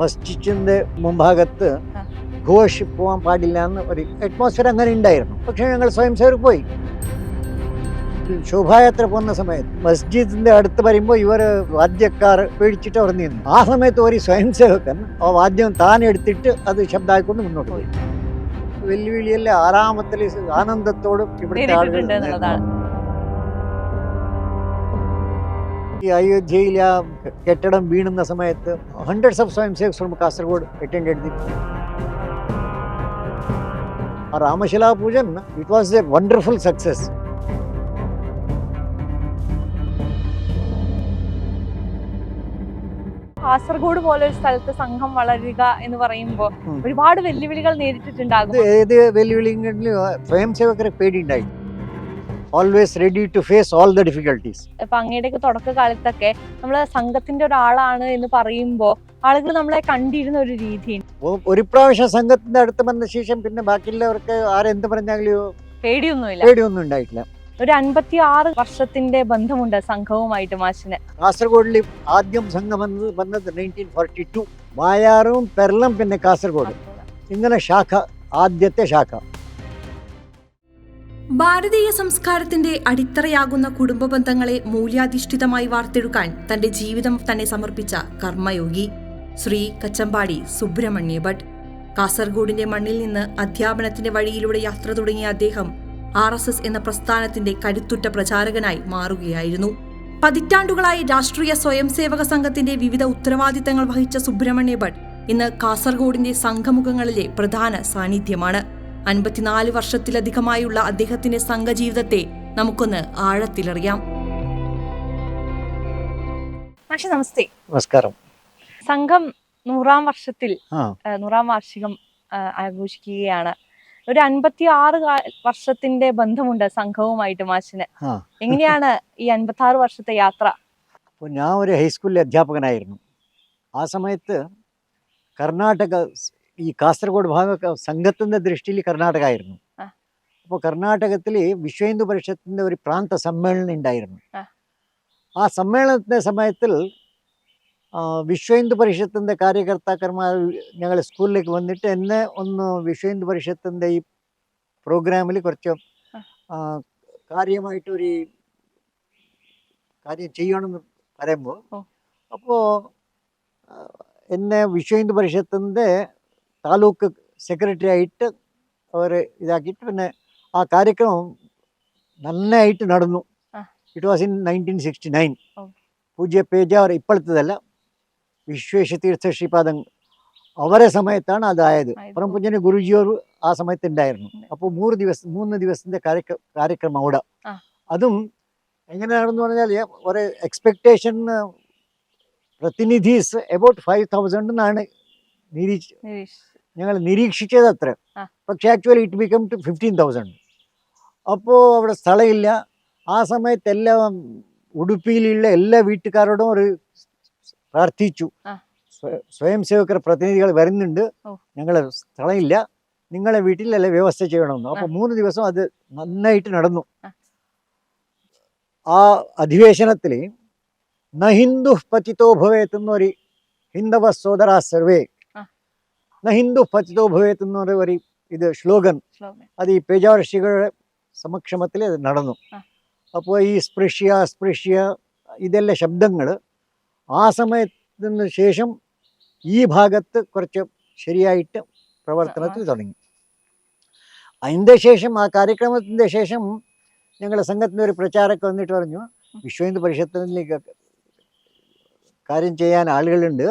മസ്ജിദിന്റെ മുമ്പാകത്ത്. ഘോഷ് പോകാൻ പാടില്ല എന്ന് ഒരു അറ്റ്മോസ്ഫിയർ അങ്ങനെ ഉണ്ടായിരുന്നു. പക്ഷെ ഞങ്ങൾ സ്വയം സേവർ പോയി. ശോഭായാത്ര പോകുന്ന സമയത്ത് മസ്ജിദിന്റെ അടുത്ത് വരുമ്പോൾ ഇവർ വാദ്യക്കാർ പേടിച്ചിട്ട് അവർ നിന്നു ആ സമയത്ത് ഒരു സ്വയം സേവകൻ ആ വാദ്യം താൻ എടുത്തിട്ട് അത് ശബ്ദമായിക്കൊണ്ട് മുന്നോട്ട് പോയി. വെല്ലുവിളിയല്ലേ ആറാമത്തിൽ ആനന്ദത്തോടും ഇവിടുത്തെ ആളുകൾ ഈ അയോധ്യയിൽ ആ കെട്ടിടം വീണുന്ന സമയത്ത് ഹൺഡ്രഡ്സ് ഓഫ് സ്വയം സേവക്സ് ഫ്രം കാസർഗോഡ് അറ്റൻഡ് ചെയ്തു ആ Ramashila Pujan it was a wonderful success Kasaragod പോലെ ഒരു സ്ഥലത്ത് സംഘം വളരുക എന്ന് പറയുമ്പോൾ ഒരുപാട് വെല്ലുവിളികൾ നേരിട്ടിട്ടുണ്ടാകും. ഏത് വെല്ലുവിളികളിലും സ്വയം സേവകരെ പേടിയുണ്ടായി always ready to face all the difficulties ഇപ്പൊ അങ്ങയുടെയൊക്കെ തുടക്കകാലത്തൊക്കെ നമ്മളെ സംഘത്തിന്റെ ഒരാളാണ് എന്ന് പറയുമ്പോ ആളുകൾ നമ്മളെ കണ്ടിരുന്ന ഒരു രീതി ഒരു പ്രാവശ്യം സംഘത്തിന്റെ അടുത്ത് വന്ന ശേഷം പിന്നെ ബാക്കിയുള്ളവർക്ക് ആരെന്ത് പറഞ്ഞാലും പേടിയൊന്നുമില്ല. പേടിയൊന്നും ഉണ്ടായിട്ടില്ല. ഒരു അൻപത്തി ആറ് വർഷത്തിന്റെ ബന്ധമുണ്ട് സംഘവുമായിട്ട് മാഷിന്. കാസർഗോഡിൽ ആദ്യം സംഘം വന്നത് വന്നത് നയന്റീൻ ഫോർട്ടി ടു വായാറും പെരളം പിന്നെ കാസർഗോഡ്. ഇങ്ങനെ ശാഖ ആദ്യത്തെ ശാഖ. ഭാരതീയ സംസ്കാരത്തിന്റെ അടിത്തറയാകുന്ന കുടുംബ ബന്ധങ്ങളെ മൂല്യാധിഷ്ഠിതമായി വാർത്തെടുക്കാൻ തന്റെ ജീവിതം തന്നെ സമർപ്പിച്ച കർമ്മയോഗി ശ്രീ കച്ചമ്പാടി സുബ്രഹ്മണ്യ ഭട്ട്. കാസർഗോഡിന്റെ മണ്ണിൽ നിന്ന് അധ്യാപനത്തിന്റെ വഴിയിലൂടെ യാത്ര തുടങ്ങിയ അദ്ദേഹം ആർ എസ് എസ് എന്ന പ്രസ്ഥാനത്തിന്റെ കരുത്തുറ്റ പ്രചാരകനായി മാറുകയായിരുന്നു. പതിറ്റാണ്ടുകളായി രാഷ്ട്രീയ സ്വയംസേവക സംഘത്തിന്റെ വിവിധ ഉത്തരവാദിത്തങ്ങൾ വഹിച്ച സുബ്രഹ്മണ്യ ഭട്ട് ഇന്ന് കാസർഗോഡിന്റെ സംഘമുഖങ്ങളിലെ പ്രധാന സാന്നിധ്യമാണ്. അൻപത്തിനാല് വർഷത്തിലധികമായുള്ള അദ്ദേഹത്തിന്റെ സംഘജീവിതത്തെ നമുക്കൊന്ന് ആഴത്തിലറിയാം. മാഷി നമസ്തേ. നമസ്കാരം. സംഘം നൂറാം വർഷത്തിൽ നൂറാം വാർഷികം ആഘോഷിക്കുകയാണ്. ഒരു അൻപത്തി ആറ് വർഷത്തിന്റെ ബന്ധമുണ്ട് സംഘവുമായിട്ട് മാഷിന്. എങ്ങനെയാണ് ഈ അൻപത്തി ആറ് വർഷത്തെ യാത്ര? അപ്പോൾ ഞാൻ ഒരു ഹൈസ്കൂളിലെ അധ്യാപകനായിരുന്നു. ആ സമയത്ത് കർണാടക ഈ കാസർഗോഡ് ഭാഗം സംഘത്തിന്റെ ദൃഷ്ടിയിൽ കർണാടക ആയിരുന്നു അപ്പൊ അപ്പോൾ കർണാടകത്തിൽ വിശ്വ ഹിന്ദു പരിഷത്തിന്റെ ഒരു പ്രാന്ത സമ്മേളനം ഉണ്ടായിരുന്നു ആ. സമ്മേളനത്തിന്റെ സമയത്തിൽ വിശ്വഹിന്ദു വിശ്വ ഹിന്ദു പരിഷത്തിന്റെ കാര്യകർത്താക്കന്മാർ ഞങ്ങൾ സ്കൂളിലേക്ക് വന്നിട്ട് എന്നെ ഒന്ന് വിശ്വ ഹിന്ദു പരിഷത്തിന്റെ ഈ പ്രോഗ്രാമിൽ കുറച്ച് കാര്യമായിട്ടൊരു കാര്യം ചെയ്യണമെന്ന് പറയുമ്പോൾ. അപ്പോൾ എന്നെ വിശ്വ ഹിന്ദു പരിഷത്തിന്റെ താലൂക്ക് സെക്രട്ടറി ആയിട്ട് അവർ ഇതാക്കിയിട്ട് പിന്നെ ആ കാര്യക്രമം നന്നായിട്ട് നടന്നു. It was in nineteen sixty nine Pujya Pujya Pejawar ഇപ്പോഴത്തതല്ല. Vishwesha തീർത്ഥ ശ്രീപാദം അവരെ സമയത്താണ് അതായത്. പരംപൂജന ഗുരുജിയോർ ആ സമയത്ത് ഉണ്ടായിരുന്നു ഉണ്ട്. അപ്പോൾ മൂന്ന് ദിവസം മൂന്ന് ദിവസത്തെ കാര്യക്ര കാര്യക്രമം അവിടെ. അതും എങ്ങനെയാണെന്ന് പറഞ്ഞാൽ ഒരു എക്സ്പെക്ടേഷൻ പ്രതിനിധീസ് എബൌട്ട് ഫൈവ് തൗസൻഡ് എന്നാണ് നിരീക്ഷ നിരീഷ് ഞങ്ങൾ നിരീക്ഷിച്ചത് അത്ര. പക്ഷെ actually it become to fifteen thousand അപ്പോൾ അവിടെ സ്ഥലമില്ല ആ സമയത്ത് എല്ലാ ഉടുപ്പിയിലുള്ള എല്ലാ വീട്ടുകാരോടും ഒരു പ്രാർത്ഥിച്ചു. സ്വയം സേവകർ പ്രതിനിധികൾ വരുന്നുണ്ട്. ഞങ്ങൾ സ്ഥലമില്ല നിങ്ങളെ വീട്ടിലല്ല വ്യവസ്ഥ ചെയ്യണമെന്ന് അപ്പോൾ മൂന്ന് ദിവസം അത് നന്നായിട്ട് നടന്നു ആ. അധിവേശനത്തിൽ ന ഹിന്ദു പതിതോ ഭവേത് എന്നൊരു ഹിന്ദവ സോദരാ സർവേ. ന ഹിന്ദു ഫോ ഭവേത് എന്നൊരു ഒരു ഇത് ശ്ലോകൻ ശ്ലോകൻ അത് ഈ പേജാവർഷികളുടെ സമക്ഷമത്തിൽ അത് നടന്നു. അപ്പോൾ ഈ സ്പൃശ്യ സ്പൃശ്യ ഇതെല്ലാം ശബ്ദങ്ങൾ ആ സമയത്തിന് ശേഷം ഈ ഭാഗത്ത് കുറച്ച് ശരിയായിട്ട് പ്രവർത്തനത്തിൽ തുടങ്ങി. അതിന്റെ ശേഷം ആ കാര്യക്രമത്തിന്റെ ശേഷം ഞങ്ങളുടെ സംഘത്തിന്റെ ഒരു പ്രചാരമൊക്കെ വന്നിട്ട് പറഞ്ഞു വിശ്വഹിന്ദു പരിഷത്തിലേക്ക് കാര്യം ചെയ്യാൻ ആളുകളുണ്ട്.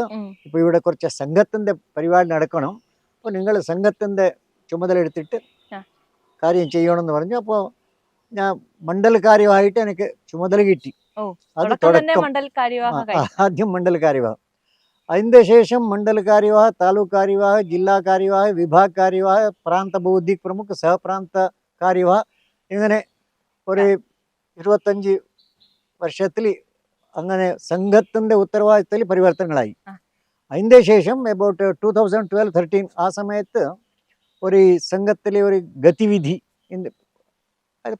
ഇപ്പൊ ഇപ്പോൾ ഇവിടെ കുറച്ച് സംഘത്തിന്റെ പരിപാടി നടക്കണം. അപ്പോൾ നിങ്ങൾ സംഘത്തിന്റെ ചുമതല എടുത്തിട്ട്. കാര്യം ചെയ്യണമെന്ന് പറഞ്ഞു. അപ്പോൾ ഞാൻ മണ്ഡലകാര്യമായിട്ട് എനിക്ക് ചുമതല കിട്ടി. അത് തുടക്കം ആദ്യം മണ്ഡലകാര്യവാഹ അതിന്റെ അതിന്റെ ശേഷം മണ്ഡലകാര്യവാഹ താലൂക്ക് കാര്യവാഹ ജില്ലാ കാര്യവാഹ വിഭാഗ് കാര്യവാഹ പ്രാന്ത ബൗദ്ധിക് പ്രമുഖ സഹപ്രാന്ത കാര്യവാഹ ഇങ്ങനെ ഒരു ഇരുപത്തഞ്ച് വർഷത്തിൽ അങ്ങനെ സംഘത്തിന്റെ ഉത്തരവാദിത്തത്തിൽ പരിവർത്തനങ്ങളായി. അതിന്റെ ശേഷം about two thousand twelve thirteen ആ സമയത്ത് ഒരു സംഘത്തിലെ ഒരു ഗതിവിധി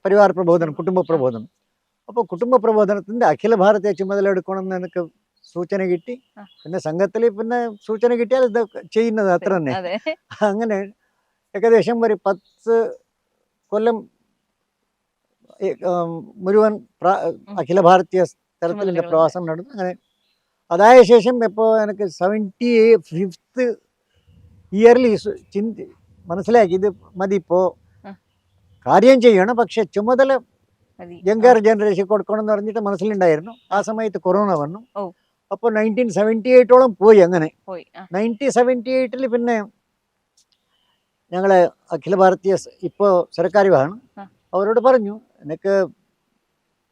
പരിവാർ പ്രബോധനം കുടുംബ പ്രബോധനം. അപ്പോൾ കുടുംബ പ്രബോധനത്തിന്റെ അഖില ഭാരതീയ ചുമതല എടുക്കണമെന്ന് എനിക്ക് സൂചന കിട്ടി. പിന്നെ സംഘത്തിൽ പിന്നെ സൂചന കിട്ടിയാൽ ഇത് ചെയ്യുന്നത് അത്ര തന്നെ. അങ്ങനെ ഏകദേശം ഒരു പത്ത് കൊല്ലം മുഴുവൻ അഖില ഭാരതീയ എന്റെ പ്രവാസം നടന്നു. അങ്ങനെ അതായ ശേഷം ഇപ്പോൾ എനിക്ക് സെവന്റി ഫിഫ്ത്ത് ഇയറിൽ ചിന്തി മനസ്സിലാക്കി ഇത് മതി ഇപ്പോൾ കാര്യം ചെയ്യണം. പക്ഷെ ചുമതല യങ്കർ ജനറേഷൻ കൊടുക്കണം എന്ന് പറഞ്ഞിട്ട് മനസ്സിലുണ്ടായിരുന്നു. ആ സമയത്ത് കൊറോണ വന്നു. അപ്പോൾ നയന്റീൻ സെവന്റി എയ്റ്റോളം പോയി അങ്ങനെ. നയന്റീൻ സെവന്റി എയ്റ്റിൽ പിന്നെ ഞങ്ങൾ അഖില ഭാരതീയ ഇപ്പോൾ സർക്കാർ വിഭാഗം അവരോട് പറഞ്ഞു എനിക്ക്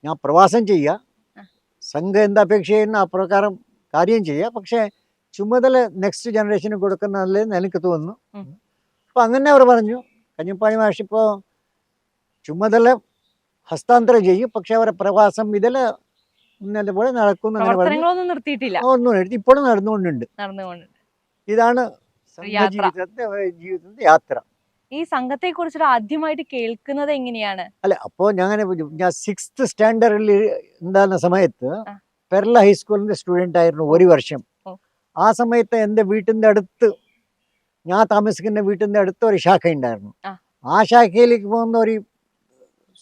ഞാൻ പ്രവാസം ചെയ്യുക. സംഘം എന്താ അപേക്ഷ ചെയ്യുന്ന ആ പ്രകാരം കാര്യം ചെയ്യുക. പക്ഷേ ചുമതല നെക്സ്റ്റ് ജനറേഷന് കൊടുക്കുന്ന നല്ലതെന്ന് എനിക്ക് തോന്നുന്നു. അപ്പോൾ അങ്ങനെ അവർ പറഞ്ഞു. കഞ്ഞിപ്പാണി മാഷി ഇപ്പോൾ ചുമതല ഹസ്താന്തരം ചെയ്യും. പക്ഷെ അവരെ പ്രവാസം ഇതിൽ ഇന്നലെ പോലെ നടക്കും നിർത്തിയിട്ടില്ല. ഒന്നും എഴുതി ഇപ്പോഴും നടന്നുകൊണ്ടുണ്ട്. നടന്നുകൊണ്ട് ഇതാണ് ജീവിതത്തിന്റെ ജീവിതത്തിന്റെ യാത്ര. ഈ സംഘത്തെ കുറിച്ചിട്ട് ആദ്യമായിട്ട് കേൾക്കുന്നത് എങ്ങനെയാണ് അല്ല അപ്പോ ഞാൻ ഞാൻ സിക്സ്ത് സ്റ്റാൻഡേർഡിൽ ഉണ്ടാകുന്ന സമയത്ത്. പെർല ഹൈസ്കൂളിന്റെ സ്റ്റുഡന്റ് ആയിരുന്നു ഒരു വർഷം ആ സമയത്ത് എന്റെ വീട്ടിന്റെ അടുത്ത് ഞാൻ താമസിക്കുന്ന വീട്ടിന്റെ അടുത്ത് ഒരു ശാഖ ഉണ്ടായിരുന്നു ആ. ശാഖയിലേക്ക് പോകുന്ന ഒരു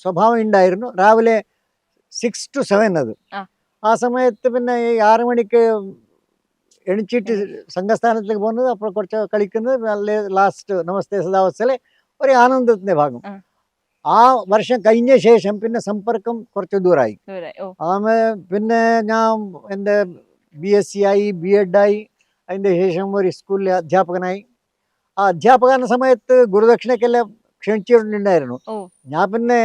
സ്വഭാവം ഉണ്ടായിരുന്നു രാവിലെ സിക്സ് ടു സെവൻ അത് ആ. ആ സമയത്ത് പിന്നെ ഈ ആറ് മണിക്ക് എണിച്ചിട്ട് സംഘസ്ഥാനത്തേക്ക് പോകുന്നത് അപ്പോൾ കുറച്ച് കളിക്കുന്നത് നല്ല ലാസ്റ്റ് നമസ്തേ സദാവസ്ഥയിലെ ഒരു ആനന്ദത്തിന്റെ ഭാഗം. ആ. വർഷം കഴിഞ്ഞ ശേഷം പിന്നെ സമ്പർക്കം കുറച്ച് ദൂരമായി ആമേ പിന്നെ ഞാൻ എന്റെ ബി എസ് സി ആയി ബി എഡ് ആയി അതിന്റെ ശേഷം ഒരു സ്കൂളിലെ അധ്യാപകനായി. ആ അധ്യാപകന സമയത്ത് ഗുരുദക്ഷിണയ്ക്കെല്ലാം ക്ഷണിച്ചിട്ടുണ്ടായിരുന്നു. ഞാൻ പിന്നെ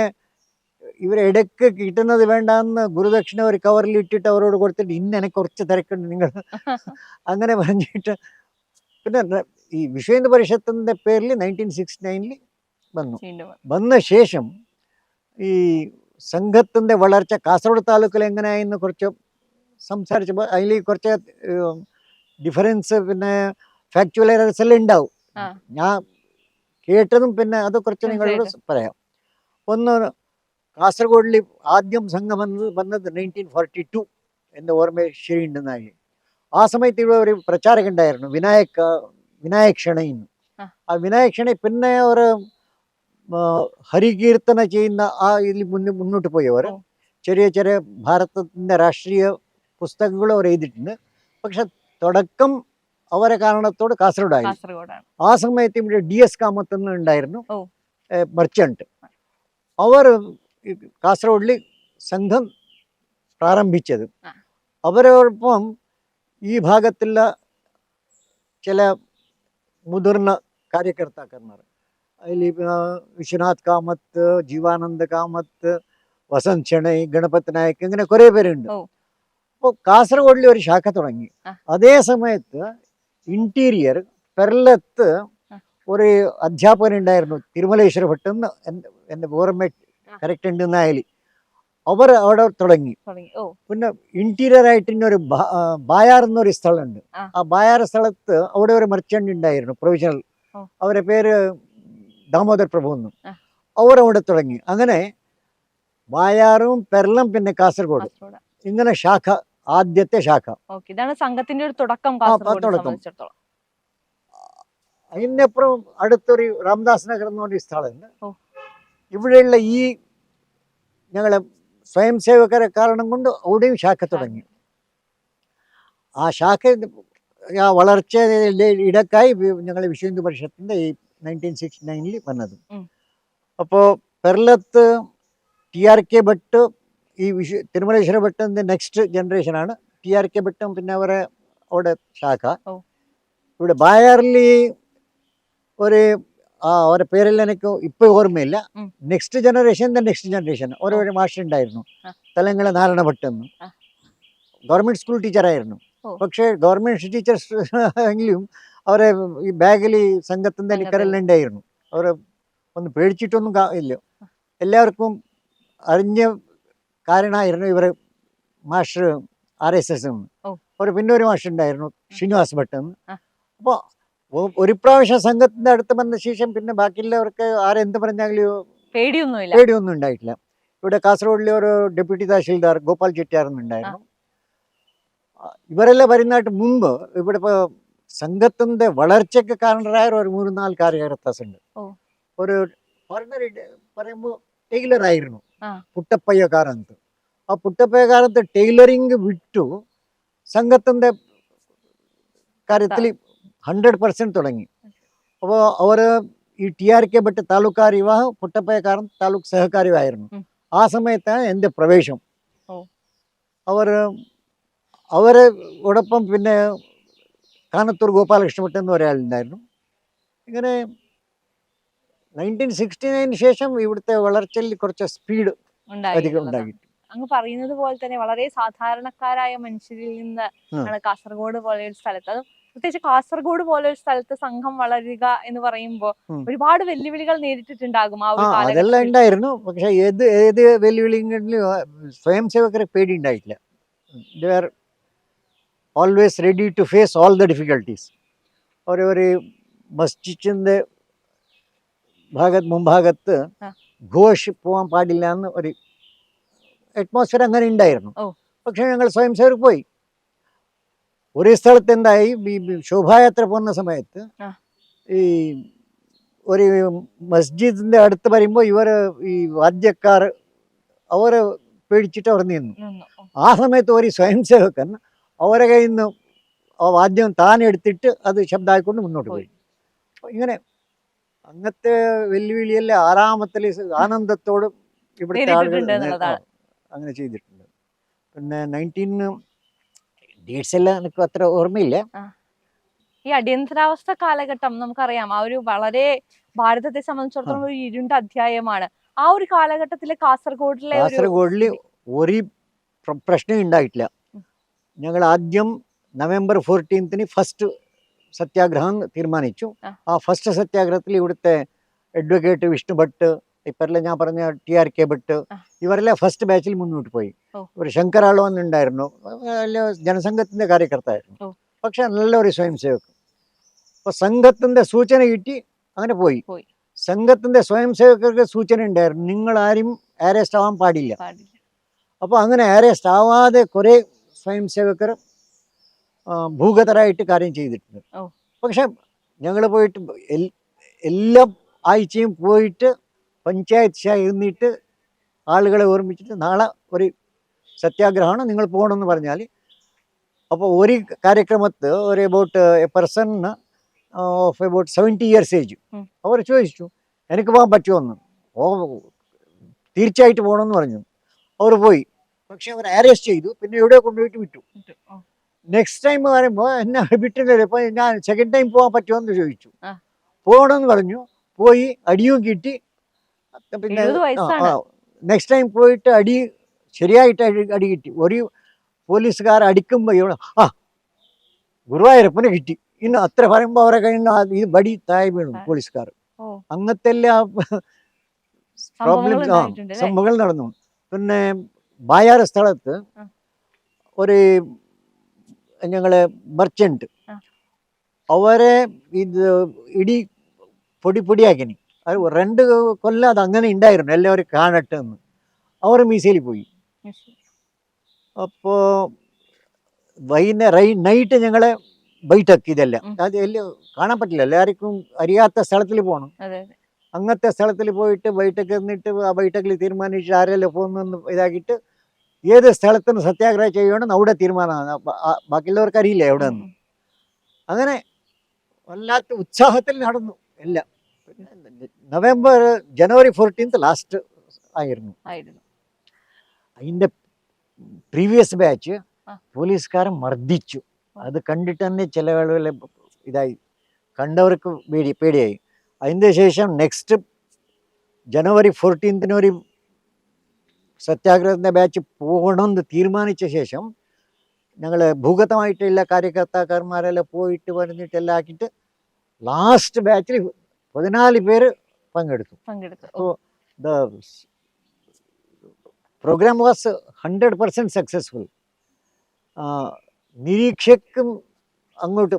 ഇവരെ ഇടയ്ക്ക് കിട്ടുന്നത് വേണ്ടാന്ന് ഗുരുദക്ഷിണ ഒരു കവറിൽ ഇട്ടിട്ട് അവരോട് കൊടുത്തിട്ട് ഇന്ന് എനിക്ക് കുറച്ച് തിരക്കുണ്ട് നിങ്ങൾ അങ്ങനെ പറഞ്ഞിട്ട് പിന്നെ ഈ വിശ്വേന്ദ്ര പരിഷത്തിന്റെ പേരിൽ നയന്റീൻ സിക്സ്റ്റി നയനിൽ വന്നു. വന്ന ശേഷം ഈ സംഘത്തിന്റെ വളർച്ച കാസർഗോഡ് താലൂക്കിൽ എങ്ങനെയായെന്ന് കുറച്ച് സംസാരിച്ചപ്പോൾ അതിൽ കുറച്ച് ഡിഫറൻസ് പിന്നെ ഫാക്ച്വൽ എറേഴ്സ് എല്ലാം ഉണ്ടാവും. ഞാൻ കേട്ടതും പിന്നെ അത് കുറച്ച് നിങ്ങളോട് പറയാം. ഒന്ന് കാസർഗോഡിൽ ആദ്യം സംഘം വന്നത് വന്നത് നയന്റീൻ ഫോർട്ടി ടു എന്റെ ഓർമ്മ ശരിയുണ്ടെന്നായി. ആ സമയത്ത് ഇവിടെ ഒരു പ്രചാരക ഉണ്ടായിരുന്നു വിനായക വിനായക് ക്ഷണയിന്ന് ആ. വിനായക് ക്ഷണ പിന്നെ ഒരു ആ, ഹരികീർത്തന ചെയ്യുന്ന ആ ഇതിൽ മുന്നിൽ മുന്നോട്ട് പോയവർ. ചെറിയ ചെറിയ ഭാരതത്തിന്റെ രാഷ്ട്രീയ പുസ്തകങ്ങളും അവർ എഴുതിയിട്ടുണ്ട്. പക്ഷെ തുടക്കം അവരെ കാരണത്തോട് കാസർഗോഡായി. കാസർഗോഡാണ്. ആ സമയത്ത് ഇവിടെ ഡി എസ് കാമത്ത് എന്ന് ഉണ്ടായിരുന്നു ഓ. അവർ കാസർഗോഡിൽ സംഘം പ്രാരംഭിച്ചത്. അവരോടൊപ്പം ഈ ഭാഗത്തുള്ള ചില മുതിർന്ന കാര്യകർത്താക്കന്മാർ അതിൽ വിശ്വനാഥ് കാമത്ത് ജീവാനന്ദ കാമത്ത് വസന്ത് ഷെണൈ ഗണപത് നായക് ഇങ്ങനെ കുറേ പേരുണ്ട്. അപ്പോൾ കാസർഗോഡിൽ ഒരു ശാഖ തുടങ്ങി. അതേ സമയത്ത് ഇന്റീരിയർ പെർലത്ത് ഒരു അധ്യാപകൻ ഉണ്ടായിരുന്നു തിരുമലേശ്വര ഭട്ടെന്ന് എന്റെ എന്റെ ഓർമ്മ ആ. ഉണ്ട് എന്നായാൽ അവർ അവിടെ തുടങ്ങി. പിന്നെ ഇന്റീരിയർ ആയിട്ട് ഒരു ബായാർ എന്നൊരു സ്ഥലമുണ്ട്. ആ. ബായാർ സ്ഥലത്ത് അവിടെ ഒരു മെർച്ചന്റ് ഉണ്ടായിരുന്നു പ്രൊവിഷണൽ അവരുടെ പേര് ദാമോദർ പ്രഭു എന്നും. അവർ അവിടെ തുടങ്ങി. അങ്ങനെ ബായാറും പെരളം പിന്നെ കാസർഗോഡ്. ഇങ്ങനെ ശാഖ ആദ്യത്തെ ശാഖ. ഇതാണ് സംഘത്തിന്റെ ഒരു തുടക്കം തുടക്കം. അതിനപ്പുറം അടുത്തൊരു രാംദാസ് നഗർ എന്ന് പറഞ്ഞ സ്ഥലമുണ്ട്. ഇവിടെയുള്ള ഈ ഞങ്ങൾ സ്വയം സേവകരെ കാരണം കൊണ്ട് അവിടെയും ശാഖ തുടങ്ങി. ആ ശാഖ ആ വളർച്ച ഇടക്കായി ഞങ്ങൾ വിശ്വഹിന്ദു പരിഷത്തിന്റെ ഈ നയന്റീൻ സിക്സ്റ്റി നയനിൽ വന്നത്. അപ്പോൾ പെർലത്ത് ടി ആർ കെ ഭട്ട് ഈ വിശ്വ തിരുമലേശ്വര ഭട്ടിന്റെ നെക്സ്റ്റ് ജനറേഷനാണ് ടി ആർ കെ ഭട്ടും പിന്നെ അവരെ അവിടെ ശാഖ. ഇവിടെ ബായാറിൽ ഒരു ആ അവരുടെ പേരെല്ലാം എനിക്ക് ഇപ്പൊ ഓർമ്മയില്ല. Next generation the next generation ഓരോ ഒരു മാസ്റ്റർ ഉണ്ടായിരുന്നു ആ. തലങ്ങള നാരായണ ഭട്ടെന്ന് എന്ന് ഗവൺമെന്റ് സ്കൂൾ ടീച്ചറായിരുന്നു. പക്ഷേ ഗവൺമെന്റ് ടീച്ചേഴ്സ് എങ്കിലും അവരെ ഈ ബാഗിൽ സംഘത്തിന്റെ നിക്കറെല്ലാം ഉണ്ടായിരുന്നു. അവരെ ഒന്ന് പേടിച്ചിട്ടൊന്നും ഇല്ല. എല്ലാവർക്കും അറിഞ്ഞ കാരണമായിരുന്നു ഇവരെ മാഷ് ആർ എസ് എസ് എന്ന് ഒരു പിന്നെ ഒരു മാസ്റ്റർ ഉണ്ടായിരുന്നു ശ്രീനിവാസ് ഭട്ട് എന്ന്. അപ്പോൾ ഒരു പ്രാവശ്യം സംഘത്തിന്റെ അടുത്ത് വന്ന ശേഷം പിന്നെ ബാക്കിയുള്ളവർക്ക് ആരെന്ത് പറഞ്ഞാലും പേടിയൊന്നുമില്ല. പേടിയൊന്നും ഉണ്ടായിട്ടില്ല. ഇവിടെ കാസർഗോഡിലെ ഒരു ഡെപ്യൂട്ടി തഹസിൽദാർ ഗോപാൽ ചെട്ടിയാർ എന്നുണ്ടായിരുന്നു ഇവരെല്ലാം വരുന്നതായിട്ട് മുമ്പ് ഇവിടെ ഇപ്പോൾ സംഘത്തിന്റെ വളർച്ചയ്ക്ക് കാരണരായ ഒരു മൂന്ന് നാല് കാര്യകർത്താസ് ഉണ്ട്. ഒരു പറയുമ്പോ പറയുമ്പോൾ ടൈലർ ആയിരുന്നു. പുട്ടപ്പയ്യ കാലത്ത് ആ പുട്ടപ്പയ്യ കാലത്ത് ടൈലറിങ് വിട്ടു സംഘത്തിന്റെ കാര്യത്തിൽ ഹൺഡ്രഡ് പെർസെന്റ് തുടങ്ങി. അപ്പോൾ അവർ ഈ ടി ആർ കെ ഭട്ട് താലൂക്കാർ വിവാഹം പുട്ടപ്പയക്കാരൻ താലൂക്ക് സഹകാരിയായിരുന്നു ആ സമയത്താണ് എന്റെ പ്രവേശം. അവർ അവരെ ഉടപ്പം പിന്നെ കാനത്തൂർ ഗോപാലകൃഷ്ണ ഭട്ട് എന്ന് ഒരാളുണ്ടായിരുന്നു ഇങ്ങനെ നയന്റീൻ സിക്സ്റ്റി നയന് ശേഷം ഇവിടുത്തെ വളർച്ചയിൽ കുറച്ച് സ്പീഡ് അധികം ഉണ്ടാക്കി അങ്ങ് പറയുന്നത് പോലെ തന്നെ വളരെ സാധാരണക്കാരായ മനുഷ്യരിൽ നിന്ന് കാസർഗോഡ് പോലെ ഒരു സ്ഥലത്ത്. അതും പ്രത്യേകിച്ച് കാസർഗോഡ് പോലെ ഒരു സ്ഥലത്ത് സംഘം വളരുക എന്ന് പറയുമ്പോൾ ഒരുപാട് വെല്ലുവിളികൾ നേരിട്ടിട്ടുണ്ടാകും ആ ഒരു അതെല്ലാം ഉണ്ടായിരുന്നു. പക്ഷെ ഏത് ഏത് വെല്ലുവിളികളിലും സ്വയം സേവകരെ പേടി ഉണ്ടായിട്ടില്ല they are always ready to face all the difficulties ഒരു ഒരു മസ്ജിദിന്റെ ഭാഗത്ത് മുൻഭാഗത്ത്. ഘോഷ് പോകാൻ പാടില്ല എന്ന് ഒരു അറ്റ്മോസ്ഫിയർ അങ്ങനെ ഉണ്ടായിരുന്നു. പക്ഷെ ഞങ്ങൾ സ്വയം സേവർ പോയി. ഒരു സ്ഥലത്ത് എന്തായി ഈ ശോഭായാത്ര പോകുന്ന സമയത്ത് ഈ ഒരു മസ്ജിദിന്റെ അടുത്ത് വരുമ്പോൾ ഇവർ ഈ വാദ്യക്കാർ അവരെ പേടിച്ചിട്ട് അവർ നിന്നു. ആ. സമയത്ത് ഒരു സ്വയം സേവകൻ അവരെ കയ്യിൽ നിന്ന് ആ വാദ്യം താൻ എടുത്തിട്ട് അത് ശബ്ദമായിക്കൊണ്ട് മുന്നോട്ട് പോയി. ഇങ്ങനെ അങ്ങനത്തെ വെല്ലുവിളിയല്ലേ ആറാമത്തിൽ ആനന്ദത്തോട് ഇവിടുത്തെ ആളുകൾ അങ്ങനെ ചെയ്തിട്ടുണ്ട്. പിന്നെ നയന്റീൻ ഡേറ്റ്സ് എല്ലാം എനിക്ക് അത്ര ഓർമ്മയില്ല? ഈ അടിയന്തരാവസ്ഥ കാലഘട്ടം നമുക്കറിയാം. ആ ഒരു വളരെ ഭാരതത്തെ സംബന്ധിച്ചിടത്തോളം ഒരു ഇരുണ്ട അധ്യായമാണ്. ആ ഒരു കാലഘട്ടത്തിലെ കാസർഗോഡിലെ ഒരു കാസർഗോഡിൽ ഒരു പ്രശ്നം ഉണ്ടായിട്ടില്ല. ഞങ്ങൾ ആദ്യം നവംബർ ഫോർട്ടീൻത്തിന് ഫസ്റ്റ് സത്യാഗ്രഹം തീരുമാനിച്ചു. ആ. ആ ഫസ്റ്റ് സത്യാഗ്രഹത്തിൽ ഇവിടുത്തെ അഡ്വക്കേറ്റ് വിഷ്ണു ഭട്ട് ഇപ്പറെല്ലാം ഞാൻ പറഞ്ഞ ടി ആർ കെ ഭട്ട്. ഇവരെല്ലാം ഫസ്റ്റ് ബാച്ചിൽ മുന്നോട്ട് പോയി. ഒരു ശങ്കരാളോ എന്നുണ്ടായിരുന്നു ജനസംഘത്തിന്റെ കാര്യകർത്തായിരുന്നു പക്ഷെ നല്ല ഒരു സ്വയം സേവക് അപ്പൊ സംഘത്തിന്റെ സൂചന കിട്ടി അങ്ങനെ പോയി. സംഘത്തിന്റെ സ്വയം സേവകർക്ക് സൂചന ഉണ്ടായിരുന്നു നിങ്ങൾ ആരും അറസ്റ്റ് ആവാൻ പാടില്ല. അപ്പോൾ അങ്ങനെ അറസ്റ്റ് ആവാതെ കുറേ സ്വയം സേവകർ ഭൂഗതരായിട്ട് കാര്യം ചെയ്തിട്ടുണ്ട്. പക്ഷെ ഞങ്ങൾ പോയിട്ട് എല്ലാ ആഴ്ചയും പോയിട്ട് പഞ്ചായത്ത് ഷാ ഇരുന്നിട്ട് ആളുകളെ ഓർമ്മിച്ചിട്ട് നാളെ ഒരു സത്യാഗ്രഹമാണ് നിങ്ങൾ പോകണമെന്ന് പറഞ്ഞാൽ. അപ്പോൾ ഒരു കാര്യക്രമത്ത് ഒരു about a person of about seventy years age അവർ ചോദിച്ചു എനിക്ക് പോകാൻ പറ്റുമെന്ന് ഓ തീർച്ചയായിട്ടും പോകണമെന്ന് പറഞ്ഞു. അവർ പോയി. പക്ഷെ അവർ അറസ്റ്റ് ചെയ്തു പിന്നെ എവിടെ കൊണ്ടുപോയിട്ട് വിട്ടു. നെക്സ്റ്റ് ടൈം പറയുമ്പോൾ എന്നെ വിട്ടില്ലേ ഇപ്പം ഞാൻ സെക്കൻഡ് ടൈം പോകാൻ പറ്റുമോ എന്ന് ചോദിച്ചു. പോകണമെന്ന് പറഞ്ഞു. പോയി അടിയും കിട്ടി. പിന്നെ നെക്സ്റ്റ് ടൈം പോയിട്ട് അടി ശരിയായിട്ട് അടി കിട്ടി. ഒരു പോലീസുകാർ അടിക്കുമ്പോൾ ഇവിടെ ആ ഗുരുവായൂരപ്പനെ കിട്ടി. ഇന്ന് അത്ര പറയുമ്പോൾ അവരെ കഴിഞ്ഞാൽ ഈ വടി താഴെ വീണു. പോലീസുകാർ. അങ്ങനത്തെ എല്ലാ പ്രോബ്ലംസ് ആ സംഭവങ്ങൾ നടന്നു. പിന്നെ ബായാറ സ്ഥലത്ത് ഒരു ഞങ്ങളെ മർച്ചന്റ് അവരെ ഇത് ഇടി പൊടി പൊടിയാക്കിനി. രണ്ട് കൊല്ലം അത് അങ്ങനെ ഉണ്ടായിരുന്നു. എല്ലാവരും കാണട്ടെ എന്ന്. അവർ മീസയിൽ പോയി. അപ്പോൾ വൈകുന്നേരം നൈറ്റ് ഞങ്ങളെ ബൈറ്റക്ക് ഇതെല്ലാം. അത് എല്ലാം കാണാൻ പറ്റില്ല. എല്ലാവർക്കും അറിയാത്ത സ്ഥലത്തിൽ പോകണം. അങ്ങനത്തെ സ്ഥലത്തിൽ പോയിട്ട് ബൈറ്റക്ക് നിന്നിട്ട് ആ ബൈറ്റക്കിൽ തീരുമാനിച്ച് ആരെല്ലാം പോകുന്നു ഇതാക്കിയിട്ട് ഏത് സ്ഥലത്തിന് സത്യാഗ്രഹം ചെയ്യണമെന്ന് അവിടെ തീരുമാനമാണ്. ബാക്കിയുള്ളവർക്ക് അറിയില്ല എവിടെ നിന്ന് അങ്ങനെ വല്ലാത്ത ഉത്സാഹത്തിൽ നടന്നു. എല്ലാം. പിന്നെ നവംബർ ജനുവരി ഫോർട്ടീൻത്ത് ലാസ്റ്റ് ആയിരുന്നു. ആയിരുന്നു. അതിന്റെ പ്രീവിയസ് ബാച്ച്. പോലീസുകാരൻ മർദ്ദിച്ചു. അത് കണ്ടിട്ട് തന്നെ ചില ആളുകൾ ഇതായി. കണ്ടവർക്ക് പേടി പേടിയായി. അതിന്റെ ശേഷം നെക്സ്റ്റ് ജനുവരി ഫോർട്ടീൻത്തിന് ഒരു സത്യാഗ്രഹത്തിന്റെ ബാച്ച് പോകണമെന്ന് തീരുമാനിച്ച ശേഷം ഞങ്ങൾ ഭൂഗതമായിട്ട് എല്ലാ കാര്യകർത്താക്കന്മാരെല്ലാം പോയിട്ട് പറഞ്ഞിട്ട് എല്ലാം ആക്കിയിട്ട് ലാസ്റ്റ് ബാച്ചിൽ പതിനാല് പേര് പങ്കെടുത്തു. പങ്കെടുത്തു. The program was hundred percent successful. നിരീക്ഷക്കും അങ്ങോട്ട്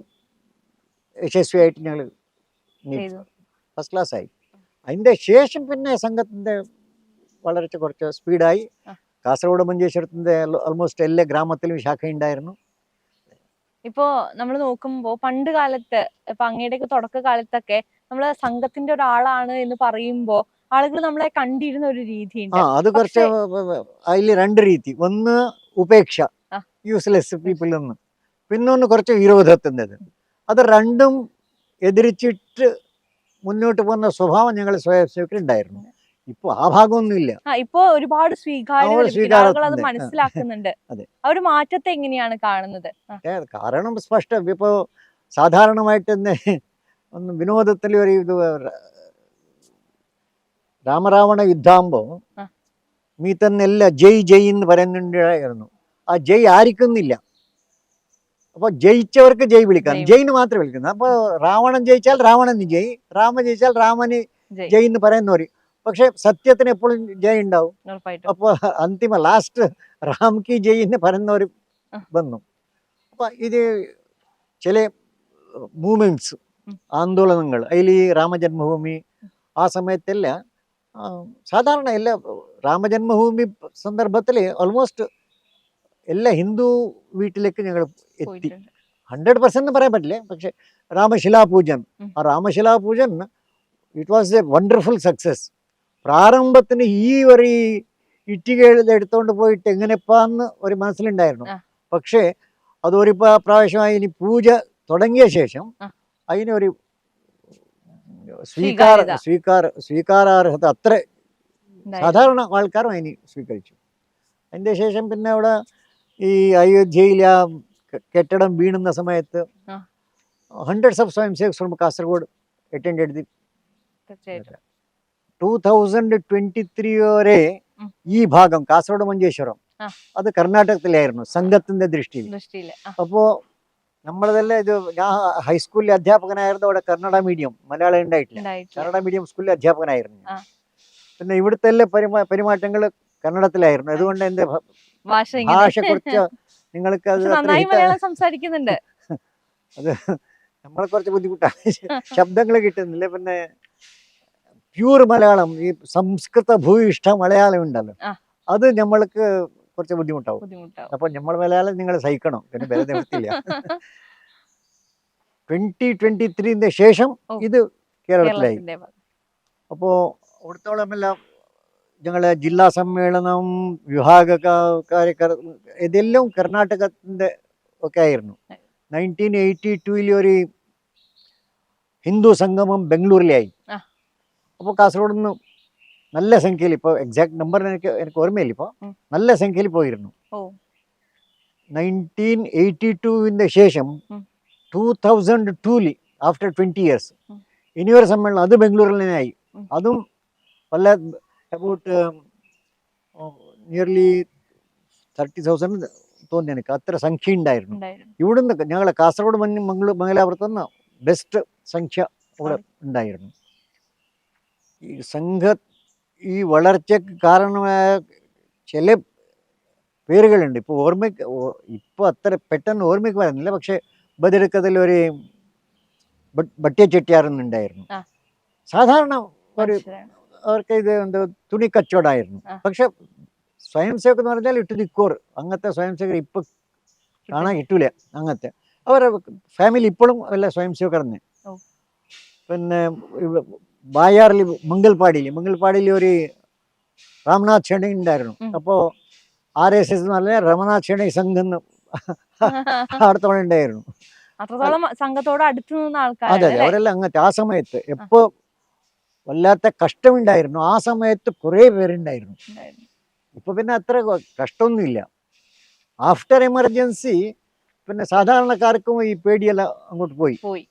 യശസ്വിയായിട്ട് ഞങ്ങൾ ഫസ്റ്റ് ക്ലാസ് ആയി അതിന്റെ ശേഷം പിന്നെ സംഘത്തിന്റെ വളരെ കുറച്ച് സ്പീഡായി. കാസർഗോഡ് മഞ്ചേശ്വരത്തിന്റെ ഓൾമോസ്റ്റ് എല്ലാ ഗ്രാമത്തിലും ശാഖയുണ്ടായിരുന്നു. ഇപ്പോ നമ്മൾ നോക്കുമ്പോൾ പണ്ട് കാലത്ത് ഇപ്പൊ അങ്ങയുടെയൊക്കെ തുടക്ക കാലത്തൊക്കെ നമ്മൾ സംഘത്തിന്റെ ഒരാളാണ് എന്ന് പറയുമ്പോ ആളുകൾ നമ്മളെ കണ്ടിരുന്ന ഒരു രീതി അത് കുറച്ച് അതിൽ രണ്ട് രീതി. ഒന്ന് ഉപേക്ഷ. യൂസ്ലെസ് പീപ്പിൾ നിന്ന് പിന്നൊന്ന് കുറച്ച് വിരോധത്തിന്റെത്. അത് രണ്ടും എതിരിച്ചിട്ട് മുന്നോട്ട് പോകുന്ന സ്വഭാവം ഞങ്ങൾ സ്വയം ഉണ്ടായിരുന്നു ഇപ്പൊ ആ ഭാഗമൊന്നുമില്ല. ഇപ്പൊ ഒരുപാട്. അത് മനസ്സിലാക്കുന്നുണ്ട്. ആ ഒരു മാറ്റത്തെ എങ്ങനെയാണ് കാണുന്നത്? കാരണം സ്പഷ്ടം. ഇപ്പോ സാധാരണമായിട്ട് തന്നെ ഒന്ന് വിനോദത്തിൽ ഒരു ഇത് രാമരാവണ യുദ്ധാകുമ്പോൾ. മീത്തന്നെല്ല ജയ് ജയ് എന്ന് പറയുന്നുണ്ടായിരുന്നു. ആ ജയ് ആരിക്കുന്നില്ല. അപ്പോൾ ജയിച്ചവർക്ക് ജയ് വിളിക്കാം. ജയിന് മാത്രം വിളിക്കുന്നു വിളിക്കുന്നത് അപ്പോൾ രാവണൻ ജയിച്ചാൽ രാവണന് ജയ് രാമ ജയിച്ചാൽ രാമന് ജയ്. എന്ന് പറയുന്നവർ പക്ഷെ സത്യത്തിന് എപ്പോഴും ജയ് ഉണ്ടാവും. അപ്പൊ അപ്പോൾ അന്തിമ ലാസ്റ്റ് റാം കി ജയ് എന്ന് പറയുന്നവർ. വന്നു. അപ്പൊ ഇത് ചില മൂവ്മെന്റ്സ് ഉം. ആന്തോളനങ്ങൾ അതിൽ ഈ രാമജന്മഭൂമി ആ സമയത്തല്ല സാധാരണ എല്ലാ രാമജന്മഭൂമി സന്ദർഭത്തിൽ ഓൾമോസ്റ്റ് എല്ലാ ഹിന്ദു വീട്ടിലേക്ക് ഞങ്ങൾ എത്തി. ഹൺഡ്രഡ് പെർസെന്റ് പറയാൻ പറ്റില്ല. പക്ഷെ രാമശിലാപൂജൻ പൂജൻ ആ Ramashilapujan it was a wonderful success പ്രാരംഭത്തിന് ഈ ഒരു ഇറ്റിക എടുത്തുകൊണ്ട് പോയിട്ട് എങ്ങനെപ്പാന്ന് ഒരു മനസ്സിലുണ്ടായിരുന്നു. പക്ഷേ അതൊരു പ്രാവശ്യമായി ഇനി പൂജ തുടങ്ങിയ ശേഷം. അതിനൊരു സ്വീകാര. സ്വീകാര സ്വീകാരാർഹത അത്ര സാധാരണ ആൾക്കാരും അതിന് സ്വീകരിച്ചു. അതിന്റെ ശേഷം പിന്നെ അവിടെ ഈ അയോധ്യയിൽ ആ കെട്ടിടം വീണുന്ന സമയത്ത്. ഹൺഡ്രഡ്സ് ഓഫ് സ്വയം സേവ്സ് ഫ്രം കാസർഗോഡ് അറ്റൻഡ് എഴുതി ടു തൗസൻഡ് ട്വന്റി ത്രീ വരെ ഈ ഭാഗം കാസർഗോഡ് മഞ്ചേശ്വരം അത് കർണാടകത്തിലായിരുന്നു സംഘത്തിന്റെ ദൃഷ്ടിയിൽ. അപ്പോ നമ്മളതെല്ലാം ഇത് ഞാൻ ഹൈസ്കൂളിലെ അധ്യാപകനായിരുന്നു അവിടെ കന്നഡ മീഡിയം മലയാളം ഉണ്ടായിട്ടില്ല. കന്നഡ മീഡിയം സ്കൂളിലെ അധ്യാപകനായിരുന്നു പിന്നെ ഇവിടുത്തെ എല്ലാ പെരുമാ പെരുമാറ്റങ്ങൾ കന്നഡത്തിലായിരുന്നു. അതുകൊണ്ട് എന്റെ ഭാഷ കുറച്ച് നിങ്ങൾക്ക് അത് സംസാരിക്കുന്നുണ്ട്. അത് നമ്മളെ കുറച്ച് ബുദ്ധിമുട്ടാണ്. ശബ്ദങ്ങൾ കിട്ടുന്നില്ല. പിന്നെ പ്യൂർ മലയാളം ഈ സംസ്കൃത ഭൂയിഷ്ഠ മലയാളം ഉണ്ടല്ലോ. അത് നമ്മൾക്ക് കുറച്ച് ബുദ്ധിമുട്ടാവും. ബുദ്ധിമുട്ടാവും. അപ്പൊ നമ്മൾ മലയാളം നിങ്ങൾ സഹിക്കണം. പിന്നെ വില നിവർത്തില്ല ട്വന്റി ട്വന്റി ത്രീന്റെ ശേഷം. ഇത് കേരളത്തിലായി. അപ്പോ അവിടുത്തോളമെല്ലാം ഞങ്ങളെ ജില്ലാ സമ്മേളനം വിഭാഗ കാര്യക്കാർ ഇതെല്ലാം കർണാടകത്തിന്റെ ഒക്കെ ആയിരുന്നു. നയന്റീൻ എയ്റ്റി ടൂവിൽ ഒരു ഹിന്ദു സംഗമം ബംഗളൂരിലായി. അപ്പോൾ കാസർഗോഡ് നിന്ന് നല്ല സംഖ്യയിൽ ഇപ്പോൾ എക്സാക്ട് നമ്പർ എനിക്ക് എനിക്ക് ഓർമ്മയില്ല ഇപ്പോൾ ഉം. നല്ല സംഖ്യയിൽ പോയിരുന്നു. നയന്റീൻ എയ്റ്റി ടുവിന്റെ ശേഷം. ടൂ തൗസൻഡ് ടൂലി ആഫ്റ്റർ ട്വന്റി ഇയേഴ്സ്. ഇനിയൊരു സമ്മേളനം അത് ബംഗളൂരിൽ നിന്നായി. അതും വല്ല അബൌട്ട് നിയർലി തേർട്ടി തൗസൻഡ് തോന്നി എനിക്ക്. അത്ര സംഖ്യ ഉണ്ടായിരുന്നു. ഉണ്ടായിരുന്നു. ഇവിടുന്ന് ഞങ്ങളെ കാസർഗോഡ് മഞ്ഞ മംഗളൂർ മംഗലാപുരത്ത് നിന്ന് ബെസ്റ്റ് സംഖ്യ ഇവിടെ ഉണ്ടായിരുന്നു. ഈ സംഘ ഈ വളർച്ചയ്ക്ക് കാരണമായ ചില പേരുകളുണ്ട്. ഇപ്പോൾ ഓർമ്മയ്ക്ക് ഇപ്പോൾ അത്ര പെട്ടെന്ന് ഓർമ്മയ്ക്ക് വരുന്നില്ല പക്ഷേ ബദിരക്കതിൽ ഒരു ബട്ടിയ ചെട്ടിയാറുന്നുണ്ടായിരുന്നു. സാധാരണ ഒരു. അവർക്ക് ഇത് എന്ത് തുണി കച്ചവടമായിരുന്നു. പക്ഷെ സ്വയം സേവക് എന്ന് പറഞ്ഞാൽ ഇട്ട് നിക്കോർ അങ്ങനത്തെ സ്വയം സേവകർ ഇപ്പൊ കാണാൻ കിട്ടൂല അങ്ങനത്തെ. അവരെ ഫാമിലി ഇപ്പോഴും അല്ല സ്വയം സേവകർ തന്നെ പിന്നെ ബായാറിൽ മംഗൽപാടിയിൽ മംഗൽപാടിയിൽ ഒരു രാംനാഥ് ഷെണി ഉണ്ടായിരുന്നു. അപ്പോ അപ്പോൾ ആർ എസ് എസ് എന്ന് പറഞ്ഞാൽ രമനാഥ് ഷെണി സംഘം അടുത്തോടെ ഉണ്ടായിരുന്നു. അത്രത്തോളം സംഘത്തോട് അടുത്ത് നിന്ന അതെ അതെ? അവരെല്ലാം അങ്ങനത്തെ ആ സമയത്ത് എപ്പോ വല്ലാത്ത കഷ്ടമുണ്ടായിരുന്നു. ആ സമയത്ത് കുറേ പേരുണ്ടായിരുന്നു. ഇപ്പൊ പിന്നെ അത്ര കഷ്ടമൊന്നുമില്ല. ആഫ്റ്റർ എമർജൻസി പിന്നെ സാധാരണക്കാർക്കും ഈ പേടിയെല്ലാം അങ്ങോട്ട് പോയി. പോയി.